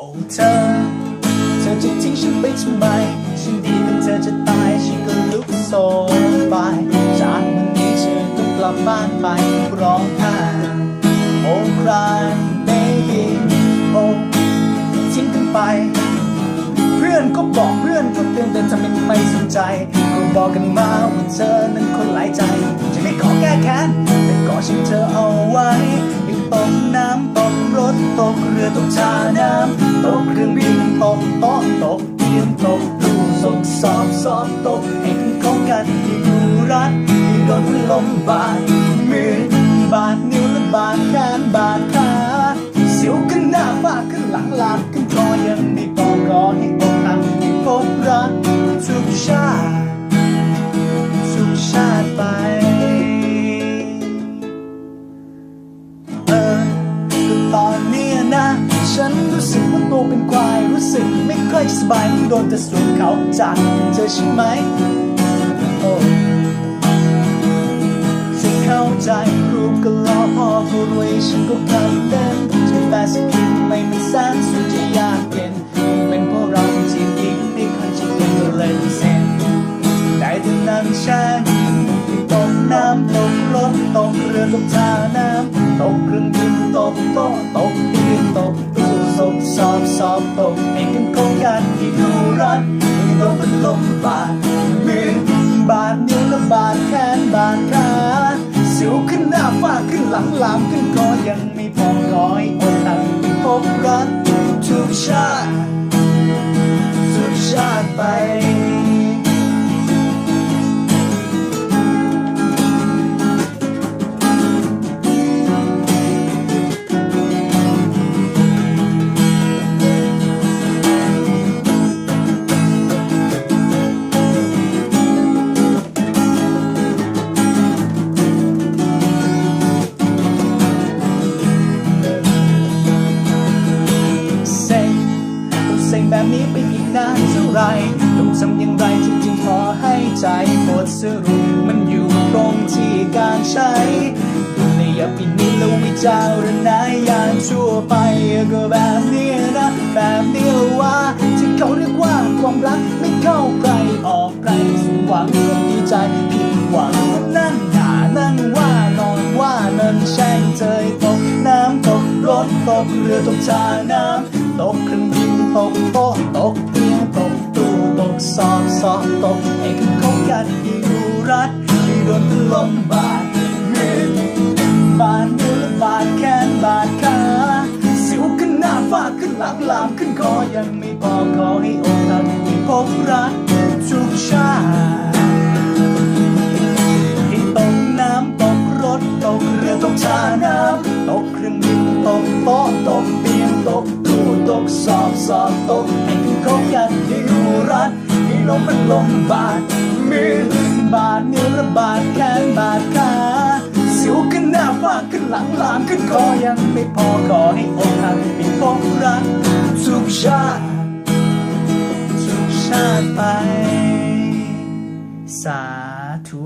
โอ้เธอ เธอจะทิ้งฉันไปทำไม ฉันดีกับเธอจะตาย ฉันก็ลุกโซไปจากวันนี้เธอต้องกลับบ้านไปร้องไห้โอ้ใครายเบบี้โอ้ทิ้งกันไป เพื่อนก็บอกเพื่อนก็เตือนแต่ทำไมไม่สนใจก็บอกกันมาว่าเธอนั้นคนหลายใจ จะไม่ขอแก้แค้น ตกเรือตกชาน้ำตกเครื่องบินตกโต๊ะตกเตียงตกตู้ตกสอบสอบตกเองของกันที่อยู่รัดที่โดนลมบาดมือบาดนิ้วและบาดแขนบาดขาเสียวขึ้นหน้าฟาดขึ้นหลังลามขึ้น รู้สึกว่าตัวเป็นควาย รู้สึกไม่ค่อยสบายมันโดนแต่สวนเขาจากเธอใช่ไหมโอ้ฉันเข้าใจรูปก็ล้อพ่อก็รวยฉันก็ทำเต็มจะแต่สกินไม่มันแสนสุดจะยากเย็นคงเป็นเพราะเราจริงยิงไม่เคยจะเล่นก็เลยเส้นได้แต่นั่งฉันตกน้ำตกรถตกเรือตกท่าน้ำตกเครื่องบินตกโต๊ะตก สอบสอบตกเองกันคงกันที่ดูรัดที่โดนเป็นลมบาดมือบาดนิ้วและบาดแขนบาดขาสิวขึ้นหน้าฝ้าขึ้นหลังลามขึ้นคอยังไม่พอคอ ไร ต้องทำอย่างไรจริงพอให้ใจบทสรุปมันอยู่ตรงที่การใช้ดุลยพินิจและวิจารณญาณชั่วไปก็แบบนี้นะแบบนี้ละว่าที่เขาเรียกว่าความรักไม่เข้าใครออกใครสมหวังก็มีใจผิดหวังก็นั่งด่านั่งว่านอนว่านั่นแช่งเธอตกน้ำตกรถตกเรือตกชาน้ำตกเครื่องบินตกโต๊ะตก สอบสอบตกไอ้กันของกันที่กูรัดที่โดนพัดลมบาดมือบาดนิ้วและบาดแขนบาดขาสิวขึ้นหน้าฟาดขึ้นหลังลามขึ้นคอยังไม่พอขอให้อกหักให้พบรักทุกชาติให้ตกน้ำตกรถตกเรือตกชาน้ำ มันลงบาดมือบาดนิ้วและบาดแขนบาดขาสิวขึ้นหน้าฟาขึ้นหลังลามขึ้นคอยังไม่พอขอให้อกหักให้พบรักทุกชาติทุกชาติไป สาธุ